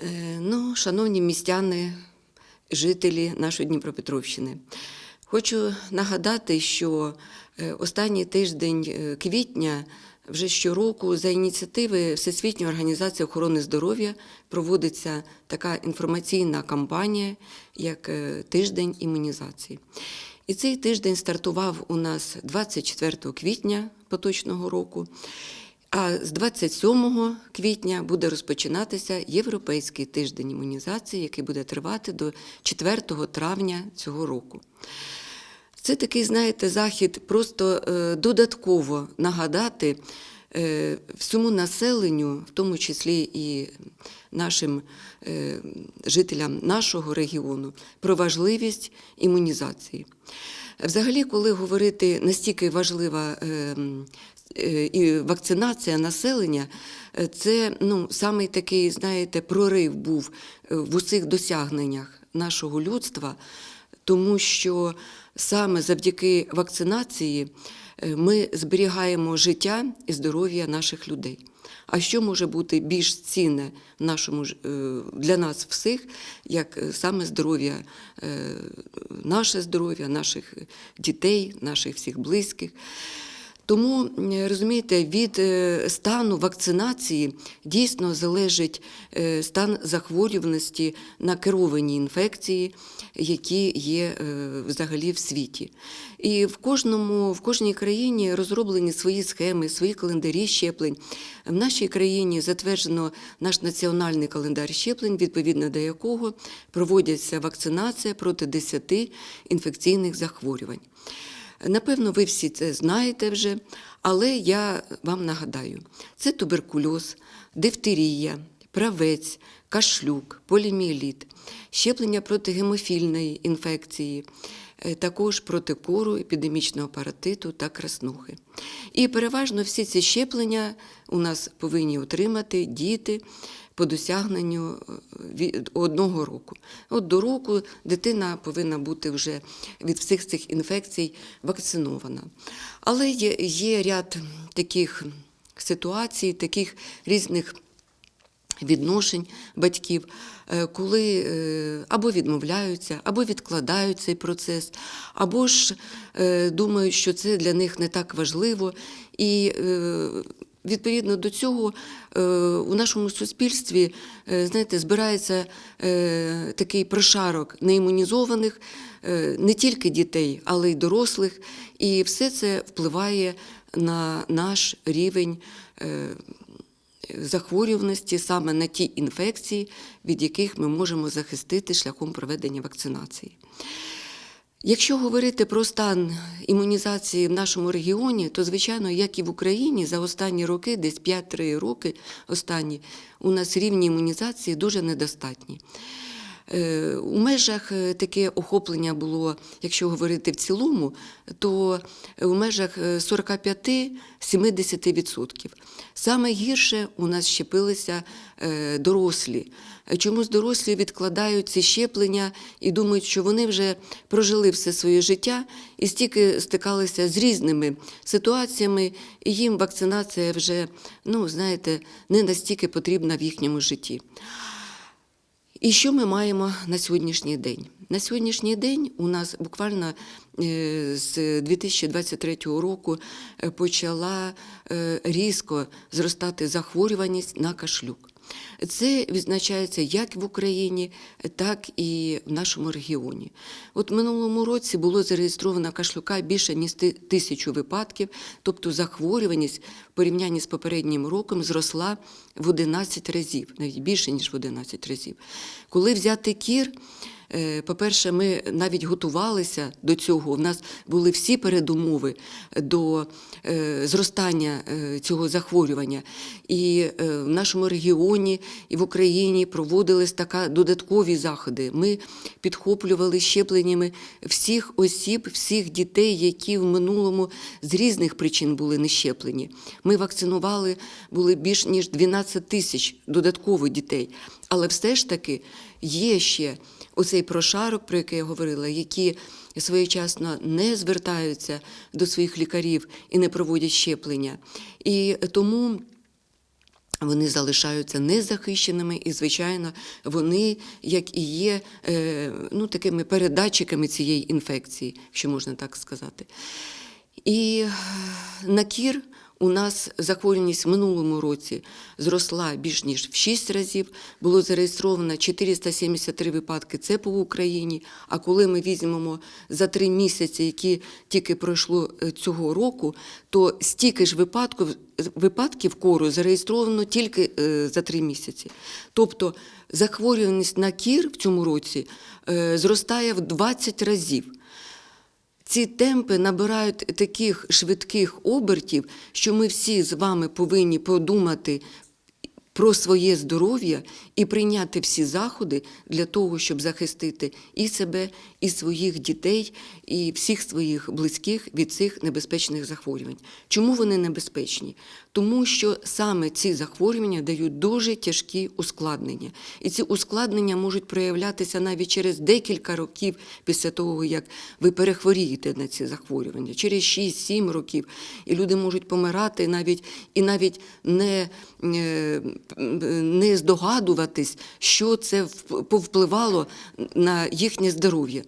Е, Ну, шановні містяни, жителі нашої Дніпропетровщини, хочу нагадати, що е, останній тиждень е, квітня вже щороку за ініціативи Всесвітньої організації охорони здоров'я проводиться така інформаційна кампанія, як тиждень імунізації. І цей тиждень стартував у нас 24 квітня поточного року. А з 27 квітня буде розпочинатися Європейський тиждень імунізації, який буде тривати до 4 травня цього року. Це такий, знаєте, захід просто е, додатково нагадати е, всьому населенню, в тому числі і нашим е, жителям нашого регіону, про важливість імунізації. Взагалі, коли говорити настільки важлива і вакцинація населення, е, це ну, самий такий, знаєте, прорив був е, в усіх досягненнях нашого людства, тому що саме завдяки вакцинації е, ми зберігаємо життя і здоров'я наших людей. А що може бути більш цінне нашому е, для нас всіх, як е, саме здоров'я, е, наше здоров'я, наших дітей, наших всіх близьких. Тому розумієте, від е, стану вакцинації дійсно залежить е, стан захворюваності на керовані інфекції, які є е, взагалі в світі. І в кожному, в кожній країні розроблені свої схеми, свої календарі щеплень. В нашій країні затверджено наш національний календар щеплень, відповідно до якого проводиться вакцинація проти 10 інфекційних захворювань. Напевно, ви всі це знаєте вже, але я вам нагадаю: це туберкульоз, дифтерія, правець, кашлюк, поліміеліт, щеплення проти гемофільної інфекції, е, також проти кору, епідемічного паратиту та краснухи. І переважно всі ці щеплення у нас повинні отримати діти по досягненню е, одного року. От до року дитина повинна бути вже від всіх цих інфекцій вакцинована. Але є, є ряд таких ситуацій, таких різних відношень батьків, е, коли е, або відмовляються, або відкладають цей процес, або ж думають, що це для них не так важливо. І відповідно до цього е, у нашому суспільстві е, знаєте, збирається е, такий прошарок неімунізованих не тільки дітей, але й дорослих. І все це впливає на наш рівень. захворюваності саме на ті інфекції, від яких ми можемо захистити шляхом проведення вакцинації. Якщо говорити про стан імунізації в нашому регіоні, то, звичайно, як і в Україні, за останні роки, десь 5-3 роки останні, у нас рівні імунізації дуже недостатні. Е, У межах е, таке охоплення було, якщо говорити в цілому, то межах е, 45-70%. Саме гірше у нас щепилися дорослі. Чомусь дорослі відкладають ці щеплення і думають, що вони вже прожили все своє життя і стільки стикалися з різними ситуаціями, і їм вакцинація вже, ну, знаєте, не настільки потрібна в їхньому житті. І що ми маємо на сьогоднішній день? На сьогоднішній день у нас буквально е, з 2023 року е, почала е, різко зростати захворюваність на кашлюк. Це відзначається як в Україні, так і в нашому регіоні. От в минулому році було зареєстровано кашлюка більше ніж тисячу випадків, тобто захворюваність порівнянні з попереднім роком зросла в 11 разів, навіть більше ніж в 11 разів. Коли взяти кір, Е, По-перше, ми навіть готувалися до цього. У нас були всі передумови до е, зростання е, цього захворювання. І в нашому регіоні і в Україні проводились така додаткові заходи. Ми підхоплювали щепленнями всіх осіб, всіх дітей, які в минулому з різних причин були не щеплені. Ми вакцинували були більш ніж 12 тисяч додатково дітей. Але все ж таки є ще оцей прошарок, про який я говорила, які своєчасно не звертаються до своїх лікарів і не проводять щеплення. І тому вони залишаються незахищеними, і, звичайно, вони, як і є, е, ну, такими передатчиками цієї інфекції, якщо можна так сказати. І на кір у нас захворюваність в минулому році зросла більш ніж в 6 разів. Було зареєстровано 473 випадки. Це по Україні. А коли ми візьмемо за три місяці, які тільки пройшло е, цього року, то стільки ж випадків, випадків кору зареєстровано тільки е, за три місяці. Тобто захворюваність на кір в цьому році е, зростає в 20 разів. Ці темпи набирають таких швидких обертів, що ми всі з вами повинні подумати про своє здоров'я і прийняти всі заходи для того, щоб захистити і себе, і своїх дітей, і всіх своїх близьких від цих небезпечних захворювань. Чому вони небезпечні? Тому що саме ці захворювання дають дуже тяжкі ускладнення. І ці ускладнення можуть проявлятися навіть через декілька років після того, як ви перехворієте на ці захворювання, через 6-7 років. І люди можуть помирати навіть і навіть не, не здогадуватись, що це вп- повпливало на їхнє здоров'я.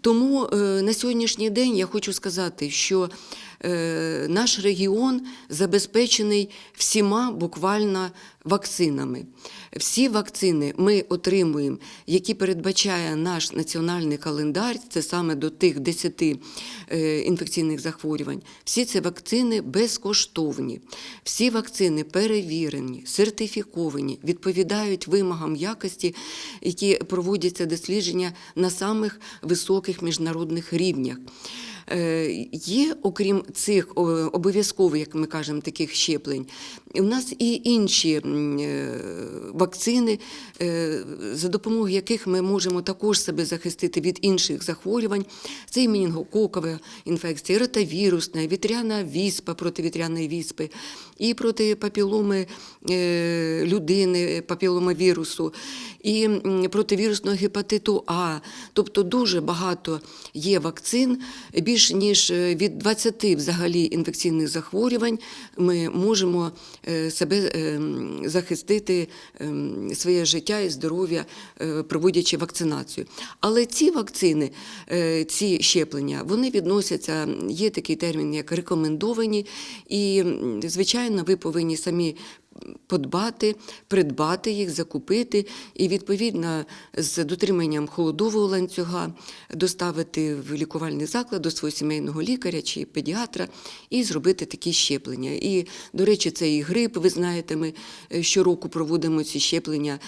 Тому е, на сьогоднішній день я хочу сказати, що е, наш регіон забезпечений всіма буквально вакцинами. Всі вакцини ми отримуємо, які передбачає наш національний календар, це саме до тих 10 е, інфекційних захворювань. Всі ці вакцини безкоштовні, всі вакцини перевірені, сертифіковані, відповідають вимогам якості, які проводяться дослідження на самих високих міжнародних рівнях. Е, Є, окрім цих обов'язкових, як ми кажемо, таких щеплень, у нас і інші е, вакцини, е, за допомогою яких ми можемо також себе захистити від інших захворювань. Це і менінгококова інфекція, і ротавірусна, і вітряна віспа проти вітряної віспи, і проти папіломи людини, папіломавірусу, і м, проти вірусного гепатиту А. Тобто дуже багато є вакцин, більш ніж е, від 20 взагалі інфекційних захворювань ми можемо е, себе е, захистити своє життя і здоров'я, проводячи вакцинацію. Але ці вакцини, ці щеплення, вони відносяться, є такий термін, як рекомендовані, і, звичайно, ви повинні самі подбати, придбати їх, закупити і відповідно з дотриманням холодового ланцюга доставити в лікувальний заклад до свого сімейного лікаря чи педіатра і зробити такі щеплення. І, до речі, це і грип. Ви знаєте, ми е, щороку проводимо ці щеплення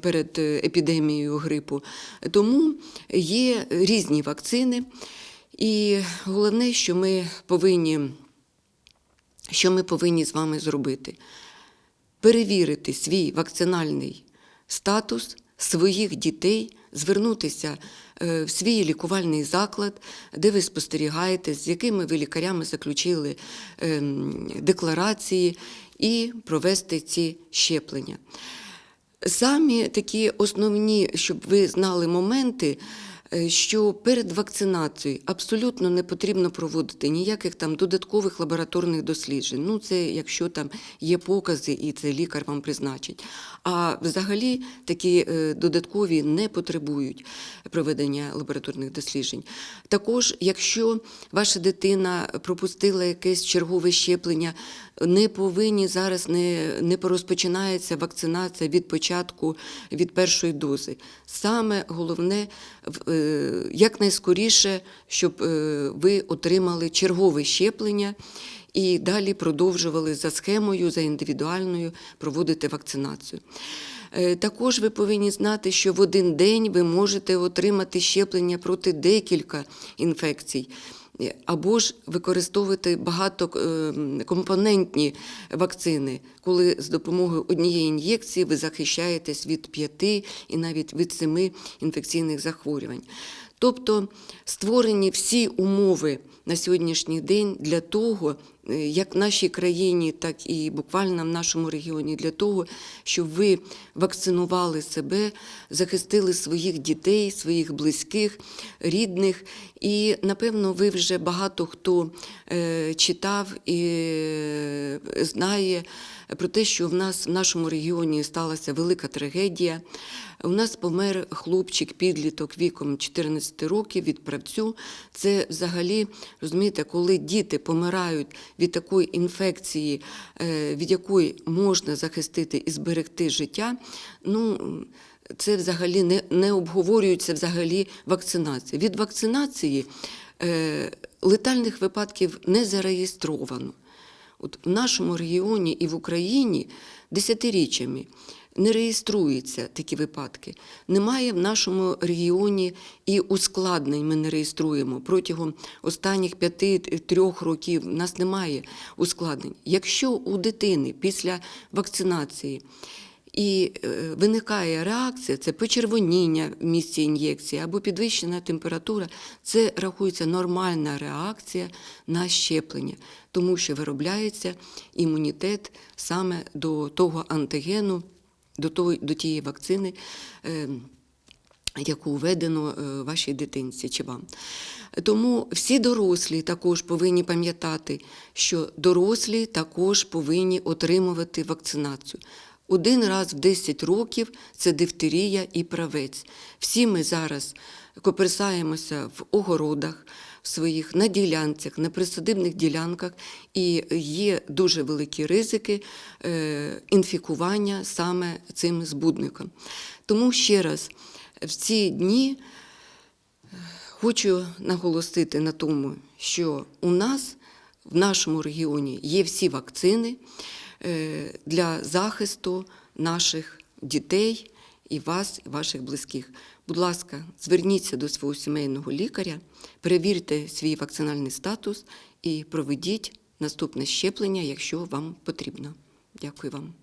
перед е, епідемією грипу. Тому є різні вакцини. І головне, що ми повинні, що ми повинні з вами зробити перевірити свій вакцинальний статус своїх дітей, звернутися е, в свій лікувальний заклад, де ви спостерігаєте, з якими ви лікарями заключили ем, декларації, і провести ці щеплення. Самі такі основні, щоб ви знали моменти, що перед вакцинацією абсолютно не потрібно проводити ніяких там додаткових лабораторних досліджень. Ну, це якщо там є покази, і це лікар вам призначить. А взагалі такі е, додаткові не потребують проведення лабораторних досліджень. Також, якщо ваша дитина пропустила якесь чергове щеплення, не повинні зараз не, не порозпочинається вакцинація від початку від першої дози. Саме головне е, якнайскоріше, щоб е, ви отримали чергове щеплення. І далі продовжували за схемою, за індивідуальною проводити вакцинацію. Е, Також ви повинні знати, що в один день ви можете отримати щеплення проти декілька інфекцій. Е, Або ж використовувати багатокомпонентні вакцини, коли з допомогою однієї ін'єкції ви захищаєтесь від п'яти і навіть від семи інфекційних захворювань. Тобто створені всі умови на сьогоднішній день для того, е, як в нашій країні, так і буквально в нашому регіоні, для того, щоб ви вакцинували себе, захистили своїх дітей, своїх близьких, рідних. І напевно, ви вже багато хто е, читав і е, знає про те, що в нас в нашому регіоні сталася велика трагедія. У нас помер хлопчик, підліток віком 14 років від правцю. Це взагалі, розумієте, коли діти помирають від такої інфекції, е, від якої можна захистити і зберегти життя. ну, це взагалі не, не обговорюється взагалі вакцинація. Від вакцинації е, летальних випадків не зареєстровано. От в нашому регіоні і в Україні десятиріччями не реєструються такі випадки. Немає в нашому регіоні і ускладнень ми не реєструємо. Протягом останніх п'яти-трьох років в нас немає ускладнень. Якщо у дитини після вакцинації і е, виникає реакція, це почервоніння в місці ін'єкції або підвищена температура, це рахується нормальна реакція на щеплення, тому що виробляється імунітет саме до того антигену, до, того, до тієї вакцини. е, Яку введено е, вашій дитинці чи вам. Тому всі дорослі також повинні пам'ятати, що дорослі також повинні отримувати вакцинацію. Один раз в 10 років це дифтерія і правець. Всі ми зараз коперсаємося в огородах своїх на ділянцях, на присадибних ділянках, і є дуже великі ризики е, інфікування саме цим збудником. Тому ще раз, в ці дні хочу наголосити на тому, що у нас в нашому регіоні є всі вакцини е, для захисту наших дітей і вас, і ваших близьких. Будь ласка, зверніться до свого сімейного лікаря, перевірте свій вакцинальний статус і проведіть наступне щеплення, якщо вам потрібно. Дякую вам.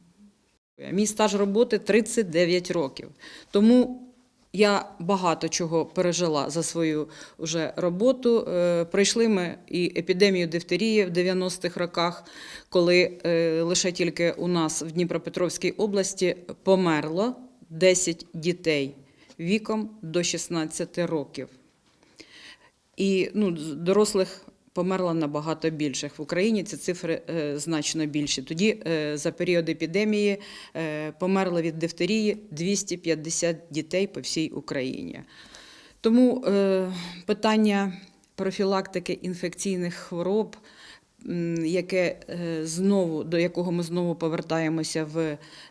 Мій стаж роботи 39 років. Тому я багато чого пережила за свою вже роботу. Е, Пройшли ми і епідемію дифтерії в 90-х роках, коли е, лише тільки у нас в Дніпропетровській області померло 10 дітей віком до 16 років. І ну, дорослих померло набагато більших. В Україні ці цифри е, значно більші. Тоді е, за період епідемії е, померло від дифтерії 250 дітей по всій Україні. Тому питання профілактики інфекційних хвороб, яке е, знову до якого ми знову повертаємося в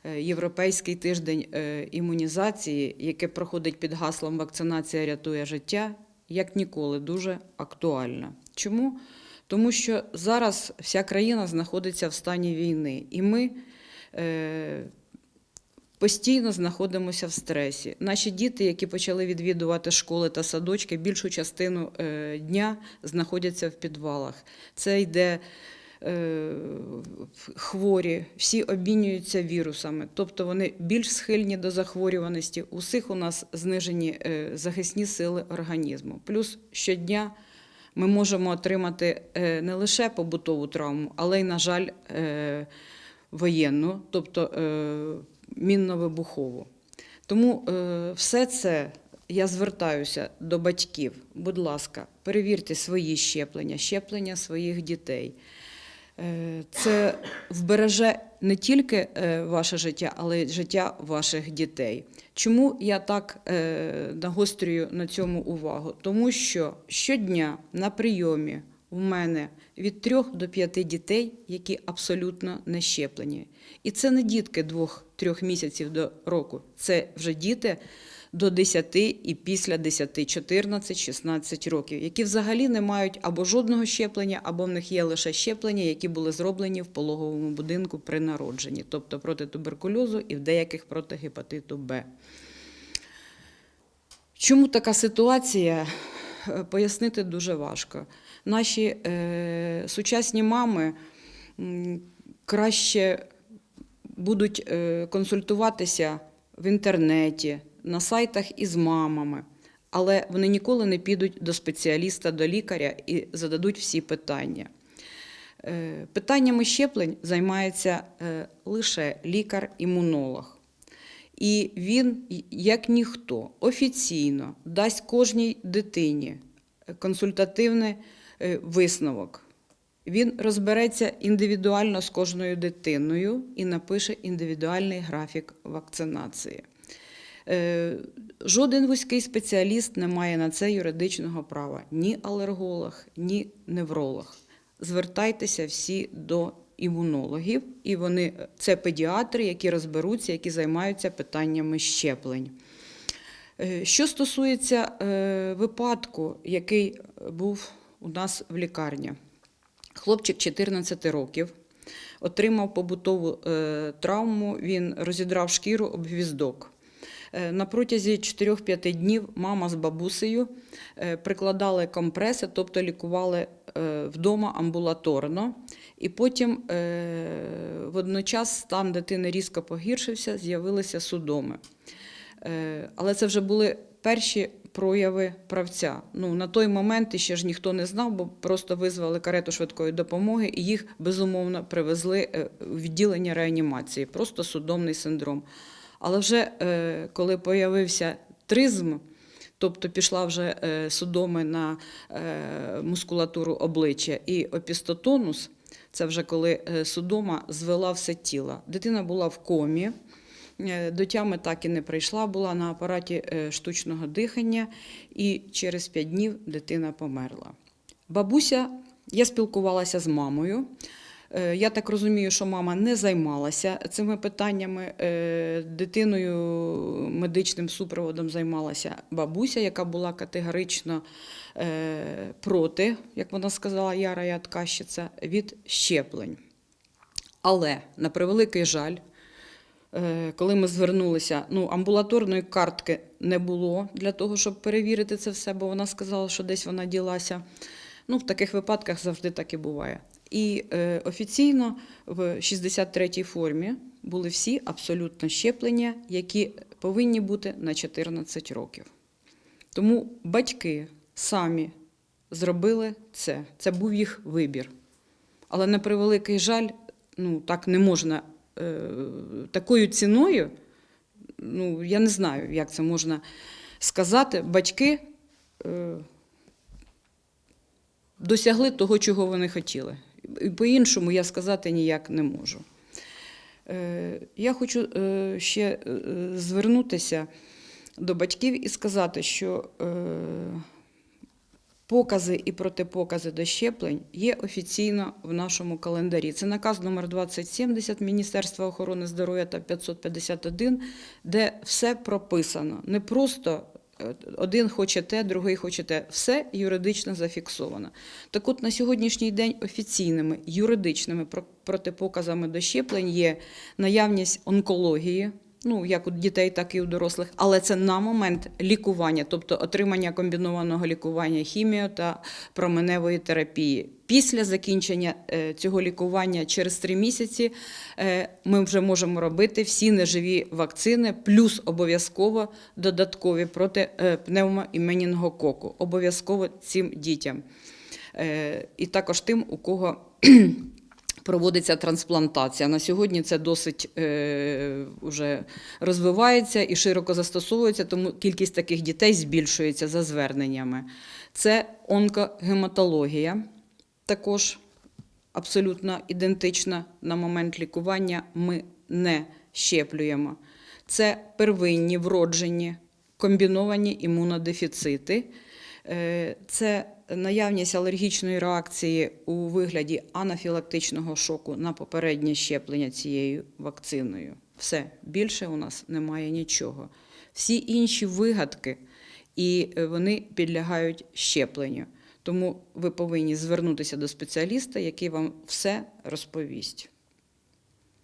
е, Європейський тиждень е, імунізації, яке проходить під гаслом Вакцинація рятує життя, як ніколи дуже актуальна. Чому? Тому що зараз вся країна знаходиться в стані війни, і ми постійно знаходимося в стресі. Наші діти, які почали відвідувати школи та садочки, більшу частину е, дня знаходяться в підвалах. Це йде е, хворі, всі обмінюються вірусами, тобто вони більш схильні до захворюваності. Усіх у нас знижені е, захисні сили організму. Плюс щодня ми можемо отримати не лише побутову травму, але й, на жаль, воєнну, тобто мінно-вибухову. Тому е, все це я звертаюся до батьків. Будь ласка, перевірте свої щеплення, щеплення своїх дітей. Е, Це вбереже не тільки е, ваше життя, але й життя ваших дітей. Чому я так нагострюю на цьому увагу? Тому що щодня на прийомі у мене від трьох до п'яти дітей, які абсолютно не щеплені. І це не дітки двох-трьох місяців до року, це вже діти до 10 і після 10, 14, 16 років, які взагалі не мають або жодного щеплення, або в них є лише щеплення, які були зроблені в пологовому будинку при народженні, тобто проти туберкульозу і в деяких проти гепатиту Б. Чому така ситуація? Е, Пояснити дуже важко. Наші е, сучасні мами краще будуть е, консультуватися в інтернеті, на сайтах із мамами, але вони ніколи не підуть до спеціаліста, до лікаря і зададуть всі питання. Е, Питаннями щеплень займається е, лише лікар-імунолог. І він, як ніхто, офіційно дасть кожній дитині консультативний е, висновок. Він розбереться індивідуально з кожною дитиною і напише індивідуальний графік вакцинації. Е, Жоден вузький спеціаліст не має на це юридичного права ні алерголог, ні невролог. Звертайтеся всі до імунологів, і вони це педіатри, які розберуться, які займаються питаннями щеплень. Е, Що стосується е, випадку, який був у нас в лікарні, хлопчик 14 років отримав побутову е, травму, він розідрав шкіру об гвіздок. Е, На протязі 4-5 днів мама з бабусею е, прикладали компреси, тобто лікували вдома амбулаторно. І потім водночас стан дитини різко погіршився, з'явилися судоми. Але це вже були перші прояви правця. Ну, на той момент ще ж ніхто не знав, бо просто визвали карету швидкої допомоги і їх безумовно привезли е, у відділення реанімації, просто судомний синдром. Але вже е, коли появився тризм, тобто пішла вже е, судоми на е, мускулатуру обличчя і опістотонус, це вже коли е, судома звела все тіло. Дитина була в комі. Е, До тями так і не прийшла, була на апараті е, штучного дихання, і через 5 днів дитина померла. Бабуся, я спілкувалася з мамою. Е, Я так розумію, що мама не займалася цими питаннями. Дитиною медичним супроводом займалася бабуся, яка була категорично проти, як вона сказала, Яра Яткащиця, від щеплень. Але, на превеликий жаль, коли ми звернулися, ну, амбулаторної картки не було для того, щоб перевірити це все, бо вона сказала, що десь вона ділася. Ну, в таких випадках завжди так і буває. І е, офіційно в 63-й формі були всі абсолютно щеплення, які повинні бути на 14 років. Тому батьки самі зробили це. Це був їх вибір. Але на превеликий жаль, ну так не можна е, такою ціною. Ну, я не знаю, як це можна сказати. Батьки е, досягли того, чого вони хотіли. По-іншому я сказати ніяк не можу. Е, я хочу е, ще е, звернутися до батьків і сказати, що е, Покази і протипокази до щеплень є офіційно в нашому календарі. Це наказ номер 2070 Міністерства охорони здоров'я та 551, де все прописано. Не просто е, один хоче те, другий хоче те. Все юридично зафіксовано. Так от на сьогоднішній день офіційними юридичними протипоказами до щеплень є наявність онкології. Ну, як у дітей, так і у дорослих, але це на момент лікування, тобто отримання комбінованого лікування хіміо та променевої терапії. Після закінчення е, цього лікування через три місяці е, ми вже можемо робити всі неживі вакцини, плюс обов'язково додаткові проти е, пневмо і менінгококу. Обов'язково цим дітям. І також тим, у кого проводиться трансплантація. На сьогодні це досить е, вже розвивається і широко застосовується, тому кількість таких дітей збільшується за зверненнями. Це онкогематологія, також абсолютно ідентична на момент лікування. Ми не щеплюємо. Це первинні вроджені комбіновані імунодефіцити. Е, Це наявність алергічної реакції у вигляді анафілактичного шоку на попереднє щеплення цією вакциною. Все, більше у нас немає нічого. Всі інші вигадки, і е, вони підлягають щепленню. Тому ви повинні звернутися до спеціаліста, який вам все розповість.